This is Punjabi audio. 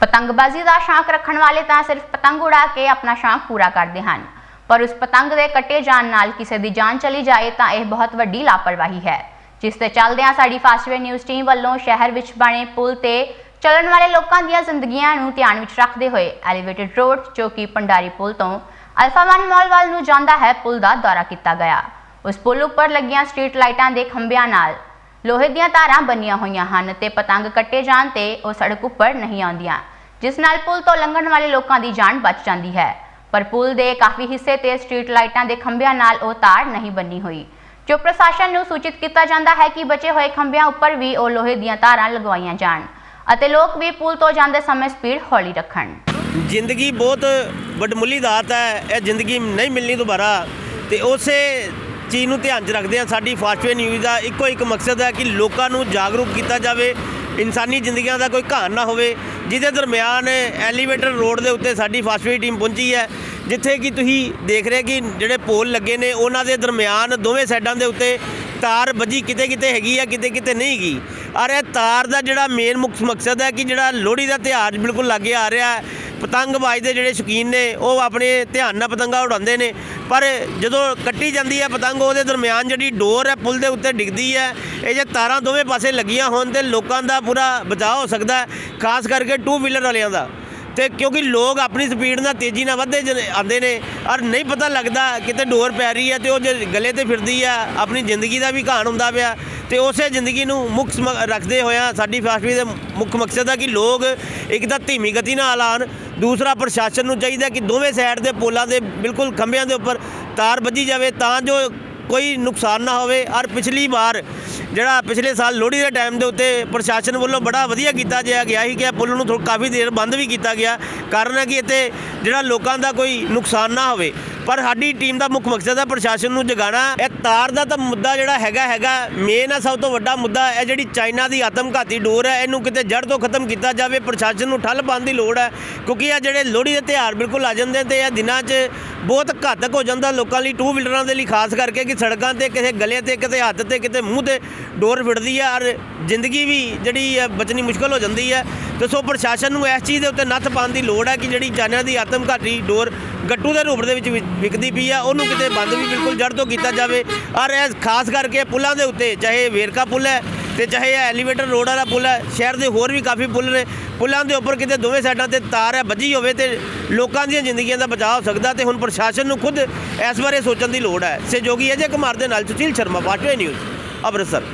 ਪਤੰਗਬਾਜ਼ੀ ਦਾ ਸ਼ੌਂਕ ਰੱਖਣ ਵਾਲੇ ਤਾਂ ਸਿਰਫ ਪਤੰਗ ਉਡਾ ਕੇ ਆਪਣਾ ਸ਼ੌਂਕ ਪੂਰਾ ਕਰਦੇ ਹਨ। ਪਰ ਉਸ ਪਤੰਗ ਦੇ ਕੱਟੇ ਜਾਣ ਨਾਲ ਕਿਸੇ ਦੀ ਜਾਨ ਚਲੀ ਜਾਏ ਤਾਂ ਇਹ ਬਹੁਤ ਵੱਡੀ ਲਾਪਰਵਾਹੀ ਹੈ। ਜਿਸ ਤੇ ਚੱਲਦਿਆਂ ਸਾਡੀ ਫਾਸਟਵੇ ਨਿਊਜ਼ ਟੀਮ ਵੱਲੋਂ ਸ਼ਹਿਰ ਵਿੱਚ ਬਣੇ ਪੁਲ ਤੇ ਚੱਲਣ ਵਾਲੇ ਲੋਕਾਂ ਦੀਆਂ ਜ਼ਿੰਦਗੀਆਂ ਨੂੰ ਧਿਆਨ ਵਿੱਚ ਰੱਖਦੇ ਹੋਏ ਐਲੀਵੇਟਡ ਰੋਡ ਜੋ ਕਿ ਪੰਡਾਰੀ ਪੁਲ ਤੋਂ ਅਲਫਾਵਨ ਮਾਲ ਵੱਲ ਨੂੰ ਜਾਂਦਾ ਹੈ, ਪੁਲ ਦਾ ਦੌਰਾ ਕੀਤਾ ਗਿਆ। ਉਸ ਪੁਲ ਉੱਪਰ ਲੱਗੀਆਂ ਸਟਰੀਟ ਲਾਈਟਾਂ ਦੇ ਖੰਭਿਆਂ ਨਾਲ ਲੋਹੇ ਦੀਆਂ ਤਾਰਾਂ ਬੰਨੀਆਂ ਹੋਈਆਂ ਹਨ ਤੇ ਪਤੰਗ ਕੱਟੇ ਜਾਣ ਤੇ ਉਹ ਸੜਕ ਉੱਪਰ ਨਹੀਂ ਆਉਂਦੀਆਂ, ਜਿਸ ਨਾਲ ਪੁਲ ਤੋਂ ਲੰਘਣ ਵਾਲੇ ਲੋਕਾਂ ਦੀ ਜਾਨ ਬਚ ਜਾਂਦੀ ਹੈ। ਪਰ ਪੁਲ ਦੇ ਕਾਫੀ ਹਿੱਸੇ ਤੇ ਸਟਰੀਟ ਲਾਈਟਾਂ ਦੇ ਖੰਭਿਆਂ ਨਾਲ ਉਹ ਤਾਰ ਨਹੀਂ ਬੰਨੀ ਹੋਈ, ਜੋ ਪ੍ਰਸ਼ਾਸਨ ਨੂੰ ਸੂਚਿਤ ਕੀਤਾ ਜਾਂਦਾ ਹੈ ਕਿ ਬਚੇ ਹੋਏ ਖੰਭਿਆਂ ਉੱਪਰ ਵੀ ਉਹ ਲੋਹੇ ਦੀਆਂ ਤਾਰਾਂ ਲਗਵਾਈਆਂ ਜਾਣ ਅਤੇ ਲੋਕ ਵੀ ਪੁਲ ਤੋਂ ਜਾਂਦੇ ਸਮੇਂ ਸਪੀਡ ਹੌਲੀ ਰੱਖਣ। ਜ਼ਿੰਦਗੀ ਬਹੁਤ ਵੱਡਮੁੱਲੀ ਦਾਤ ਹੈ, ਇਹ ਜ਼ਿੰਦਗੀ ਨਹੀਂ ਮਿਲਣੀ ਦੁਬਾਰਾ ਤੇ ਉਸੇ ਚੀਜ਼ ਨੂੰ ਧਿਆਨ 'ਚ ਰੱਖਦੇ ਆ ਸਾਡੀ ਫਾਸਟਵੇ ਨਿਊਜ਼ ਦਾ ਇੱਕੋ ਇੱਕ ਮਕਸਦ ਹੈ ਕਿ ਲੋਕਾਂ ਨੂੰ ਜਾਗਰੂਕ ਕੀਤਾ ਜਾਵੇ, ਇਨਸਾਨੀ ਜ਼ਿੰਦਗੀਆਂ ਦਾ ਕੋਈ ਘਾਣ ਨਾ ਹੋਵੇ, ਜਿਹਦੇ ਦਰਮਿਆਨ ਐਲੀਵੇਟਰ ਰੋਡ ਦੇ ਉੱਤੇ ਸਾਡੀ ਫਾਸਟਵੇ ਟੀਮ ਪਹੁੰਚੀ ਹੈ, ਜਿੱਥੇ ਕਿ ਤੁਸੀਂ ਦੇਖ ਰਹੇ ਕਿ ਜਿਹੜੇ ਪੋਲ ਲੱਗੇ ਨੇ, ਉਹਨਾਂ ਦੇ ਦਰਮਿਆਨ ਦੋਵੇਂ ਸਾਈਡਾਂ ਦੇ ਉੱਤੇ ਤਾਰ ਵੱਜੀ ਕਿਤੇ ਕਿਤੇ ਹੈਗੀ ਆ ਕਿਤੇ ਕਿਤੇ ਨਹੀਂ ਹੈਗੀ। ਔਰ ਇਹ ਤਾਰ ਦਾ ਜਿਹੜਾ ਮੇਨ ਮੁੱਖ ਮਕਸਦ ਹੈ ਕਿ ਜਿਹੜਾ ਲੋਹੜੀ ਦਾ ਤਿਉਹਾਰ ਬਿਲਕੁਲ ਲਾਗੇ ਆ ਰਿਹਾ ਹੈ ਪਤੰਗਬਾਜ਼ ਦੇ ਜਿਹੜੇ ਸ਼ੌਕੀਨ ਨੇ, ਉਹ ਆਪਣੇ ਧਿਆਨ ਨਾਲ ਪਤੰਗਾ ਉਡਾਉਂਦੇ ਨੇ। ਪਰ ਜਦੋਂ ਕੱਟੀ ਜਾਂਦੀ ਹੈ ਪਤੰਗ, ਉਹਦੇ ਦਰਮਿਆਨ ਜਿਹੜੀ ਡੋਰ ਹੈ, ਪੁਲ ਦੇ ਉੱਤੇ ਡਿੱਗਦੀ ਹੈ। ਇਹ ਜੇ ਤਾਰਾਂ ਦੋਵੇਂ ਪਾਸੇ ਲੱਗੀਆਂ ਹੋਣ ਤੇ ਲੋਕਾਂ ਦਾ ਪੂਰਾ ਬਚਾਅ ਹੋ ਸਕਦਾ ਖਾਸ ਕਰਕੇ ਟੂ ਵੀਲਰ ਵਾਲਿਆਂ ਦਾ। ਤੇ ਕਿਉਂਕਿ ਲੋਕ ਆਪਣੀ ਸਪੀਡ ਨਾਲ ਤੇਜ਼ੀ ਨਾਲ ਵੱਧਦੇ ਜਨ- ਆਉਂਦੇ ਨੇ, ਔਰ ਨਹੀਂ ਪਤਾ ਲੱਗਦਾ ਕਿਤੇ ਡੋਰ ਪੈ ਰਹੀ ਹੈ ਤੇ ਉਹ ਜੇ ਗਲੇ ਤੇ ਫਿਰਦੀ ਆ ਆਪਣੀ ਜ਼ਿੰਦਗੀ ਦਾ ਵੀ ਘਾਣ ਹੁੰਦਾ ਪਿਆ। ਤੇ ਉਸੇ ਜ਼ਿੰਦਗੀ ਨੂੰ ਮੁੱਖ ਰੱਖਦੇ ਹੋਇਆ ਸਾਡੀ ਫਾਸਟਵੇ ਦਾ ਮੁੱਖ ਮਕਸਦ ਆ ਕਿ ਲੋਕ ਇੱਕ ਤਾਂ ਧੀਮੀ ਗਤੀ ਨਾਲ ਆਉਣ ਦੂਸਰਾ ਪ੍ਰਸ਼ਾਸਨ ਨੂੰ ਚਾਹੀਦਾ ਕਿ ਦੋਵੇਂ ਸਾਈਡ ਦੇ ਪੋਲਾਂ ਦੇ ਬਿਲਕੁਲ ਖੰਭਿਆਂ ਦੇ ਉੱਪਰ ਤਾਰ ਵੱਜੀ ਜਾਵੇ ਤਾਂ ਜੋ ਕੋਈ ਨੁਕਸਾਨ ਨਾ ਹੋਵੇ। ਔਰ ਪਿਛਲੀ ਵਾਰ ਜਿਹੜਾ ਪਿਛਲੇ ਸਾਲ ਲੋਹੜੀ ਦੇ ਟਾਈਮ ਦੇ ਉੱਤੇ ਪ੍ਰਸ਼ਾਸਨ ਵੱਲੋਂ ਬੜਾ ਵਧੀਆ ਕੀਤਾ ਜਿਆ ਗਿਆ ਸੀ ਕਿ ਪੁਲ ਨੂੰ ਥੋੜ੍ਹਾ ਕਾਫੀ ਦੇਰ ਬੰਦ ਵੀ ਕੀਤਾ ਗਿਆ। ਕਾਰਨ ਹੈ ਕਿ ਇੱਥੇ ਜਿਹੜਾ ਲੋਕਾਂ ਦਾ ਕੋਈ ਨੁਕਸਾਨ ਨਾ ਹੋਵੇ। ਪਰ ਸਾਡੀ ਟੀਮ ਦਾ ਮੁੱਖ ਮਕਸਦ ਹੈ ਪ੍ਰਸ਼ਾਸਨ ਨੂੰ ਜਗਾਉਣਾ। ਇਹ ਤਾਰ ਦਾ ਤਾਂ ਮੁੱਦਾ ਜਿਹੜਾ ਹੈਗਾ ਹੈਗਾ। ਮੇਨ ਆ, ਸਭ ਤੋਂ ਵੱਡਾ ਮੁੱਦਾ ਇਹ ਜਿਹੜੀ ਚਾਈਨਾ ਦੀ ਆਤਮਘਾਤੀ ਡੋਰ ਹੈ, ਇਹਨੂੰ ਕਿਤੇ ਜੜ ਤੋਂ ਖਤਮ ਕੀਤਾ ਜਾਵੇ। ਪ੍ਰਸ਼ਾਸਨ ਨੂੰ ਠੱਲ ਪਾਉਣ ਦੀ ਲੋੜ ਹੈ, ਕਿਉਂਕਿ ਇਹ ਜਿਹੜੇ ਲੋਹੜੀ ਦੇ ਤਿਉਹਾਰ ਬਿਲਕੁਲ ਆ ਜਾਂਦੇ ਤੇ ਇਹ ਦਿਨਾਂ 'ਚ ਬਹੁਤ ਘਾਤਕ ਹੋ ਜਾਂਦਾ ਲੋਕਾਂ ਲਈ ਟੂ ਵੀਲਰਾਂ ਦੇ ਲਈ, ਖਾਸ ਕਰਕੇ ਕਿ ਸੜਕਾਂ ਤੇ, ਕਿਸੇ ਗਲੇ ਤੇ ਕਿਤੇ ਹੱਥ ਤੇ, ਕਿਤੇ ਮੂੰਹ ਤੇ ਡੋਰ ਫਿਰਦੀ ਹੈ ਔਰ ਜ਼ਿੰਦਗੀ ਵੀ ਜਿਹੜੀ ਹੈ ਬਚਣੀ ਮੁਸ਼ਕਲ ਹੋ ਜਾਂਦੀ ਹੈ ਤੇ ਸੋ ਪ੍ਰਸ਼ਾਸਨ ਨੂੰ ਇਸ ਚੀਜ਼ ਦੇ ਉੱਤੇ ਨੱਥ ਪਾਉਣ ਦੀ ਲੋੜ ਹੈ ਕਿ ਜਿਹੜੀ ਚਾਈਨਾ ਦੀ ਆਤਮਘਾਤੀ ਡੋਰ ਗੱਟੂ ਦੇ ਰੂਪ ਦੇ ਵਿੱਚ ਵਿ- ਵਿਕਦੀ ਪਈ ਆ, ਉਹਨੂੰ ਕਿਤੇ ਬੰਦ ਵੀ ਬਿਲਕੁਲ ਜੜ ਤੋਂ ਕੀਤਾ ਜਾਵੇ। ਔਰ ਇਹ ਖਾਸ ਕਰਕੇ ਪੁਲਾਂ ਦੇ ਉੱਤੇ, ਚਾਹੇ ਵੇਰਕਾ ਪੁਲ ਹੈ ਤੇ ਚਾਹੇ ਇਹ ਐਲੀਵੇਟਰ ਰੋਡ ਵਾਲਾ ਪੁਲ ਹੈ, ਸ਼ਹਿਰ ਦੇ ਹੋਰ ਵੀ ਕਾਫੀ ਪੁਲ ਨੇ, ਪੁਲਾਂ ਦੇ ਉੱਪਰ ਕਿਤੇ ਦੋਵੇਂ ਸਾਈਡਾਂ ਤੇ ਤਾਰ ਹੈ, ਵੱਜੀ ਹੋਵੇ ਤੇ ਲੋਕਾਂ ਦੀਆਂ ਜ਼ਿੰਦਗੀਆਂ ਦਾ ਬਚਾਅ ਹੋ ਸਕਦਾ ਤੇ ਹੁਣ ਪ੍ਰਸ਼ਾਸਨ ਨੂੰ ਖੁਦ ਇਸ ਬਾਰੇ ਸੋਚਣ ਦੀ ਲੋੜ ਹੈ। ਸਹਿਯੋਗੀ ਅਜੇ ਕੁਮਾਰ ਦੇ ਨਾਲ ਸੁਸ਼ੀਲ ਸ਼ਰਮਾ ਵਾਟਵੇ ਨਿਊਜ਼ ਅੰਮ੍ਰਿਤਸਰ।